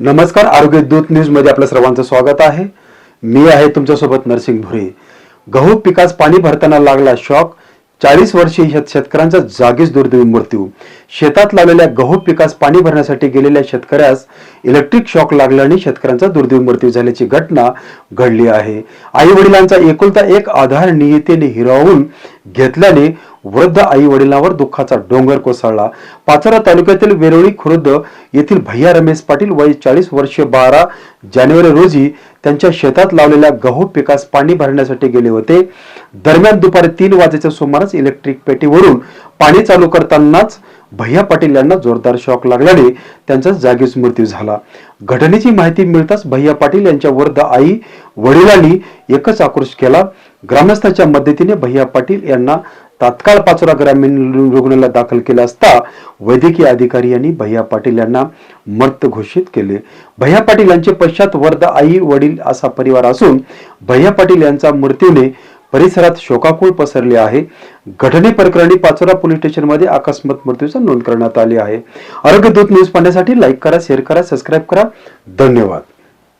नमस्कार आरोग्य दूत न्यूजमध्ये आपल्या सर्वांचं स्वागत आहे. मी आहे तुमच्यासोबत नरसिंग भुरे. गहू पिकास पाणी भरताना लागला शॉक चाळीस वर्षे शेतकऱ्यांचा जागीच दुर्दैवी मृत्यू. शेतात लावलेल्या गहू पिकास पाणी भरण्यासाठी गेलेल्या शेतकऱ्यास इलेक्ट्रिक शॉक लागल्याने शेतकऱ्यांचा दुर्दैवी मृत्यू झाल्याची घटना घडली आहे. आई वडिलांचा एकुलता एक आधार नियतीने हिरावून घेतल्याने वृद्ध आई वडिलांवर दुःखाचा डोंगर कोसळला. पाचोरा तालुक्यातील वेरोळी खुर्द येथील भैया रमेश पाटील वय चाळीस वर्ष बारा जानेवारी रोजी त्यांच्या शेतात लावलेल्या गहू पिकास पाणी भरण्यासाठी गेले होते. दरम्यान दुपारी तीन वाजेच्या सुमारास इलेक्ट्रिक पेटीवरून पाणी चालू करतानाच भैया पाटील यांना जोरदार शॉक लागल्याने त्यांचा जागीच मृत्यू झाला. घटनेची माहिती मिळताच भैया पाटील यांच्या वृद्ध आई वडिलांनी एकच आक्रोश केला. ग्रामस्थांच्या मदतीने भैया पाटील यांना तात्काळ पाचोरा ग्रामीण रुग्णालयात दाखल केले असता वैद्यकीय अधिकारी यांनी भैया पाटील यांना मृत घोषित केले. भैया पाटील यांचे पश्चात वर्ध आई वडील असा परिवार असून भैया पाटील यांचा मृत्यूने परिसरात शोकाकुळ पसरले आहे. घटने प्रकरणी पाचोरा पोलीस स्टेशनमध्ये अकस्मात मृत्यूचा नोंद करण्यात आली आहे. आरोग्य दूत न्यूज पाहण्यासाठी लाईक करा शेअर करा सबस्क्राईब करा. धन्यवाद.